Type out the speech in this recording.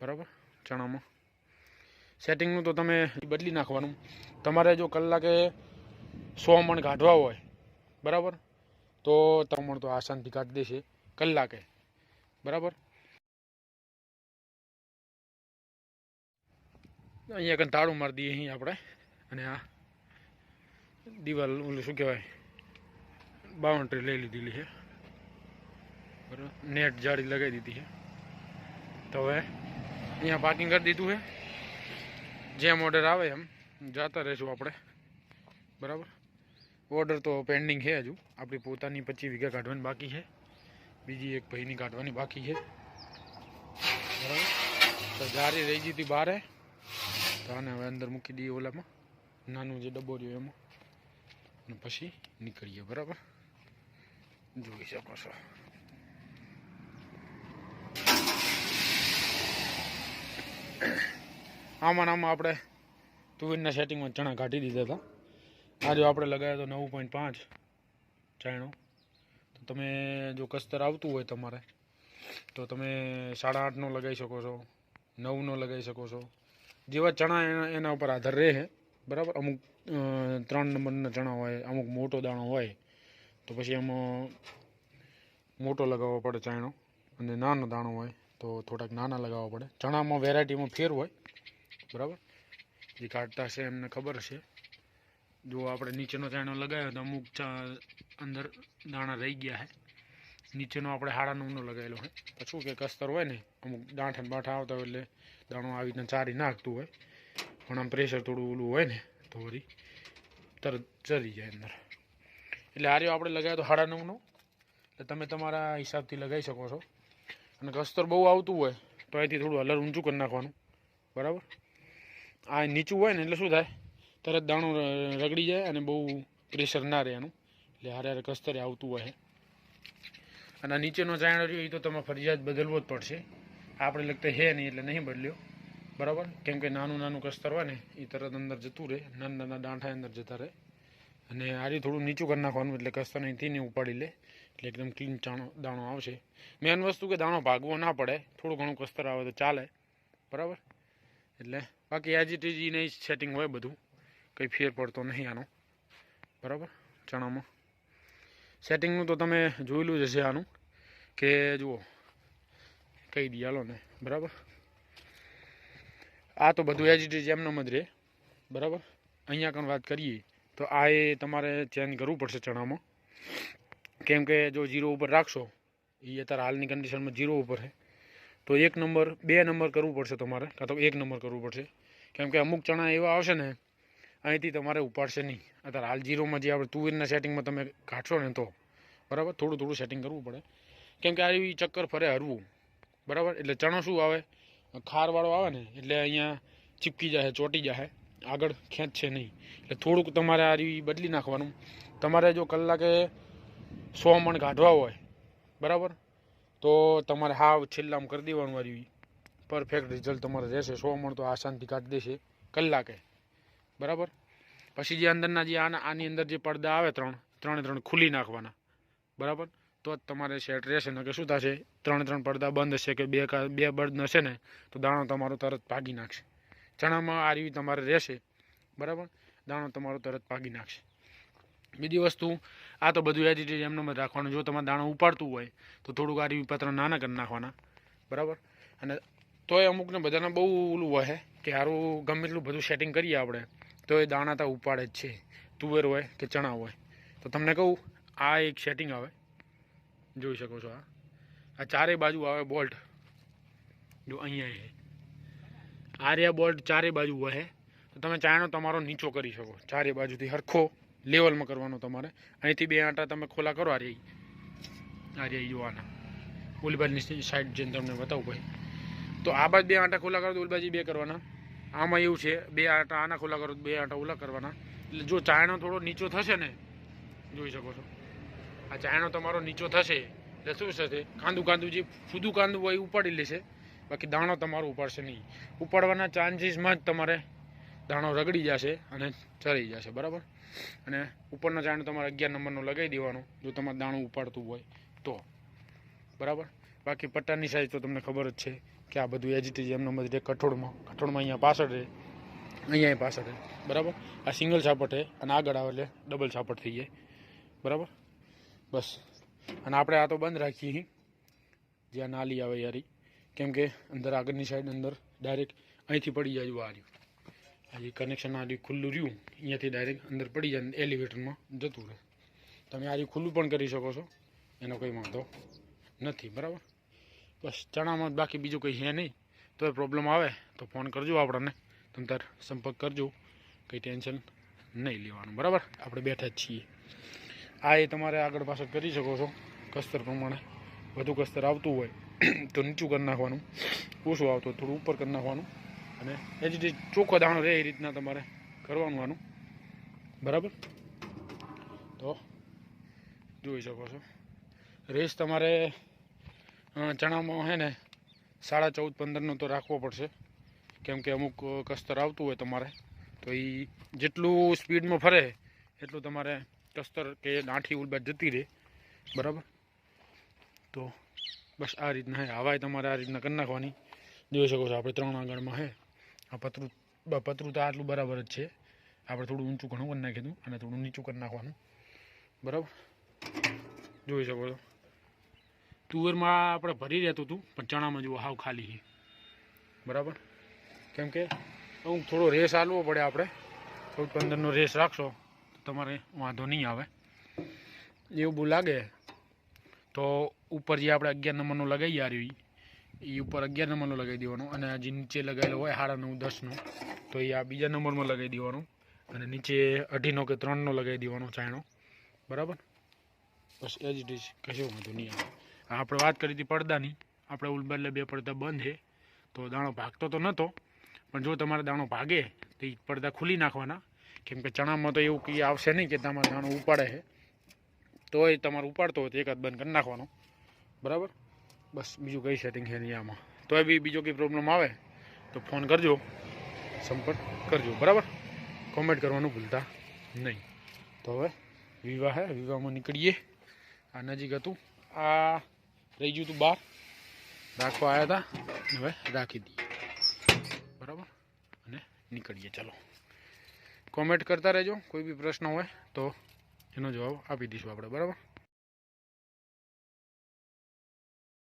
બરાબર? ચણામાં. સેટિંગનું તો તમે બદલી નાખવાનું. તમારે જો કલાકે સો મણ કાઢવા હોય, બરાબર? તો ત્રણ તો આસાનથી કાઢી દેશે કલાકે. બરાબર? અહીંયા કંઈ તાળું મારી દઈએ અહીં આપણે. અને આ દિવાલ, ઓલું શું કહેવાય? બાઉન્ડ્રી લઈ લીધેલી છે. બરાબર? નેટ જાળી લગાવી દીધી છે. તો હવે અહીંયા પાર્કિંગ કરી દીધું છે. જેમ ઓર્ડર આવે એમ. જતા રહીશું આપણે. બરાબર? ઓર્ડર તો પેન્ડિંગ છે હજુ. આપણી પોતાની પચીસ વીઘા કાઢવાની બાકી છે. બીજી એક ભાઈની કાઢવાની બાકી છે. બરાબર? તો જારી રહી ગઈ હતી બારે. તો આને હવે અંદર મૂકી દઈએ ઓલામાં. નાનું જે ડબ્બો રહ્યો એમાં. અને પછી નીકળીએ. બરાબર? જોઈ શકો છો. આમાં આમાં આપણે તુવેરના સેટિંગમાં ચણા કાઢી દીધા હતા. આજે આપણે લગાવ્યા તો નવ પોઈન્ટ પાંચ ચાયણો. તો તમે જો કસ્તર આવતું હોય તમારે, તો તમે સાડા આઠનો લગાવી શકો છો, નવનો લગાવી શકો છો. જેવા ચણા એના એના ઉપર આધાર રહે બરાબર? અમુક ત્રણ નંબરના ચણા હોય, અમુક મોટો દાણો હોય, તો પછી એમાં મોટો લગાવવો પડે ચાયણો. અને નાનો દાણો હોય તો થોડાક નાના લગાવવા પડે. ચણામાં વેરાયટીમાં ફેર હોય, બરાબર? જે કાઢતા છે એમને ખબર છે. જો આપણે નીચેનો ચાણો લગાવ્યો તો અમુક અંદર દાણા રહી ગયા છે નીચેનો આપણે હાડા નવનો લગાવેલો હોય તો કે કસ્તર હોય ને, અમુક દાંઠા બાંઠા આવતા હોય એટલે દાણો આવી રીતના ચારી નાખતું હોય. પણ આમ પ્રેશર થોડું ઓલું હોય ને, તો વળી તરત ચરી જાય અંદર. એટલે આર્યો આપણે લગાવ્યો તો હાડા નવનો એટલે તમે તમારા હિસાબથી લગાવી શકો છો. અને કસ્તર બહુ આવતું હોય, તો અહીંથી થોડું હલર ઊંચું કરી નાખવાનું. બરાબર? આ નીચું હોય ને એટલે શું થાય? તરત દાણું રગડી જાય અને બહુ પ્રેશર ના રહે એનું. એટલે હારે હારે કસ્તરે આવતું હોય. અને નીચેનો ચાયણો રહ્યો એ તો તમે ફરજિયાત બદલવો જ પડશે. આપણે લગતા હે નહીં એટલે નહીં બદલ્યો. બરાબર? કેમ કે નાનું નાનું કસ્તર હોય ને એ તરત અંદર જતું રહે. નાના નાના દાંઠા અંદર જતા રહે. અને આરી થોડું નીચું કરી નાખવાનું, એટલે કસ્તર અહીંથી ને ઉપાડી લે. એટલે એકદમ ક્લીન ચાણો, દાણો આવશે. મેન વસ્તુ કે દાણો ભાગવો ના પડે, થોડું ઘણું કસ્તર આવે તો ચાલે. બરાબર? એટલે બાકી એજ ઇટ ઇઝ નહીં સેટિંગ હોય બધું. કંઈ ફેર પડતો નહીં આનો. બરાબર? ચણામાં. સેટિંગનું તો તમે જોયેલું જ હશે આનું. કે જુઓ, કહી દઈએ, હાલો ને. બરાબર? આ તો બધું એજ ઇટ ઇઝ એમનેમ જ રહે બરાબર? અહીંયા કણ વાત કરીએ, તો આ એ તમારે ચેન્જ કરવું પડશે ચણામાં. કેમ કે જો જીરો ઉપર રાખશો એ અત્યારે હાલની કન્ડિશનમાં જીરો ઉપર છે. તો એક નંબર બે નંબર કરવું પડશે તમારે, કાં તો એક નંબર કરવું પડશે. કેમ કે અમુક ચણા એવા આવશે ને, અહીંથી તમારે ઉપાડશે નહીં. અત્યારે હાલ જીરોમાં જે આપણે તુવેરના સેટિંગમાં તમે કાઢશો ને તો, બરાબર? થોડું થોડું સેટિંગ કરવું પડે. કેમ કે આવી ચક્કર ફરે હરવું. બરાબર? એટલે ચણો શું આવે? ખારવાળો આવે ને, એટલે અહીંયા ચીપકી જાય ચોટી જાય આગળ ખેંચશે નહીં. એટલે થોડુંક તમારે આ બદલી નાખવાનું. તમારે જો કલાકે સો મણ કાઢવા હોય, બરાબર? તો તમારે હાવ છેલ્લામાં કરી દેવાનું વારી. પરફેક્ટ રિઝલ્ટ તમારે રહેશે. સો મણ તો આસાનથી કાઢી દેશે કલાકે. બરાબર? પછી જે અંદરના જે આના આની અંદર જે પડદા આવે ત્રણ, ત્રણે ત્રણ ખુલી નાખવાના. બરાબર? તો જ તમારે સેટ રહેશે. ને કે શું થશે? ત્રણે ત્રણ પડદા બંધ હશે કે બે કા- બે બળદ હશે ને, તો દાણો તમારો તરત ભાગી નાખશે. ચણામાં આ રીવી તમારે રહેશે. બરાબર? દાણો તમારો તરત ભાગી નાખશે. બીજી વસ્તુ, આ તો બધું ઇઝ એમને રાખવાનું. જો તમારે દાણો ઉપાડતું હોય, તો થોડુંક આ પત્ર નાના કરી નાખવાના. બરાબર? અને તોય અમુકને બધાને બહુ ઓલું હોય કે સારું ગમે એટલું બધું સેટિંગ કરીએ આપણે, તો એ દાણા તો ઉપાડે જ છે. તુવેર હોય કે ચણા હોય. તો તમને કહું, આ એક સેટિંગ આવે. જોઈ શકો છો આ. આ ચારેય બાજુ આવે બોલ્ટ. જો અહીંયા આ રહ્યા બોલ્ટ ચારે બાજુ હોય તો તમે ચાયણો તમારો નીચો કરી શકો. ચારે બાજુથી હરખો. લેવલમાં કરવાનો તમારે. અહીંથી બે આંટા તમે ખોલા કરો આ રહી આ રહી જોવાના ઉલબાજની સાઈડ જઈને તમને બતાવું ભાઈ. તો આ બાજુ બે આંટા ખોલા કરો તો ઉલબાજી બે કરવાના. આમાં એવું છે, બે આંટા આના ખોલા કરો બે આંટા ઓલા કરવાના. એટલે જો ચાયણો થોડો નીચો થશે ને, જોઈ શકો છો. આ ચાયણો તમારો નીચો થશે, એટલે શું થશે? કાંદું કાંદું જે ફૂદું કાંદું હોય એ ઉપાડી લેશે. બાકી દાણો તમારો ઉપાડશે નહીં. ઉપાડવાના ચાન્સીસમાં જ તમારે દાણો રગડી જશે અને ચરી જશે, બરાબર? અને ઉપરનો ચાયણો તમારે અગિયાર નંબરનો લગાવી દેવાનો, જો તમારે દાણું ઉપાડતું હોય તો. બરાબર? બાકી પટ્ટાની સાઈઝ તો તમને ખબર જ છે કે આ બધું એજીટી એમનો મત રહે કઠોળમાં કઠોળમાં અહીંયા પાછળ રહે. અહીંયા પાછળ રહે. બરાબર? આ સિંગલ છાપટ છે અને આગળ આવે એટલે ડબલ છાપટ થઈ જાય. બરાબર? બસ. અને આપણે આ તો બંધ રાખીએ જ્યાં નાલી આવે યારી. કેમ કે અંદર આગળની સાઈડ અંદર ડાયરેક્ટ અહીંથી પડી જાય આ રહ્યું. આ કનેક્શન આ ખુલ્લું રહ્યું અહીંયાથી ડાયરેક્ટ અંદર પડી જાય એલિવેટરમાં જતું રહે. તમે આ ખુલ્લું પણ કરી શકો છો, એનો કંઈ વાંધો નથી, બરાબર? બસ, ચણામાં બાકી બીજું કંઈ છે નહીં, તો એ પ્રોબ્લેમ આવે, તો ફોન કરજો આપણને, તમે તાર સંપર્ક કરજો, કંઈ ટેન્શન નહીં લેવાનું, બરાબર? આપણે બેઠા જ છીએ. આ એ તમારે આગળ પાછળ કરી શકો છો, કસ્તર પ્રમાણે. વધુ કસ્તર આવતું હોય, તો નીચું કરી નાખવાનું, ઓછું આવતું થોડું ઉપર કરી નાખવાનું. અને એ જ ચોખ્ખો દાણો રહે એ રીતના તમારે કરવાનું આનું. બરાબર? તો જોઈ શકો છો. રેસ તમારે ચણામાં હે ને સાડા ચૌદ પંદરનો તો રાખવો પડશે. કેમ કે અમુક કસ્તર આવતું હોય તમારે, તો એ જેટલું સ્પીડમાં ફરે, એટલું તમારે કસ્તર કે નાઠી ઉલબા જતી રહે. બરાબર? તો બસ આ રીતના હે. હવાય તમારે આ રીતના કરી નાખવાની. જોઈ શકો છો, આપણે ત્રણ આંગણમાં હે. પતરું પતરું તો આટલું બરાબર જ છે. આપણે થોડું ઊંચું ઘણું કરી દઉં અને થોડું નીચું કરી નાખવાનું. બરાબર? જોઈ શકો છો. તુવેરમાં આપણે ભરી રહેતું હતું, પણ ચણામાં જુઓ, હાવ ખાલી છે. બરાબર? કેમ કે હું થોડો રેસ આલવો પડે આપણે. ચૌદ, પંદરનો રેસ રાખશો, તો તમારે વાંધો નહીં આવે. એવું બહુ લાગે. તો ઉપર જે આપણે અગિયાર નંબરનો લગાવી રહ્યું એ ઉપર અગિયાર નંબરનો લગાવી દેવાનો અને જે નીચે લગાવેલો હોય સાડા નવ દસનો, તો એ આ બીજા નંબરમાં લગાવી દેવાનો અને નીચે અઢીનો કે ત્રણનો લગાવી દેવાનો ચાયણો. બરાબર? બસ એ જ ડીશ કશું વાંધો નહીં આવે આપણે વાત કરી હતી પડદાની. આપણે ઉલબદલે બે પડદા બંધ છે, તો દાણો ભાગતો તો નહોતો પણ જો તમારે દાણો ભાગે, તો એ પડદા ખુલી નાખવાના. કેમ કે ચણામાં તો એવું કંઈ આવશે નહીં કે તમારે દાણો ઉપાડે છે. તો એ તમારે ઉપાડતો હોય તો એકાદ બંધ કરી નાખવાનો. બરાબર? બસ બીજું કંઈ સેટિંગ છે નહીં આમાં. તો બી બીજો કંઈ પ્રોબ્લેમ આવે, તો ફોન કરજો, સંપર્ક કરજો, બરાબર? કોમેન્ટ કરવાનું ભૂલતા નહીં. તો હવે વિવાહ હે, વિવાહમાં નીકળીએ. આ નજીક હતું, આ રહી ગયું હતું બહાર. રાખવા આવ્યા હતા હવે રાખી દઈએ. બરાબર? અને નીકળીએ, ચાલો. કોમેન્ટ કરતા રહેજો, કોઈ બી પ્રશ્ન હોય તો એનો જવાબ આપી દઈશું આપણે, બરાબર?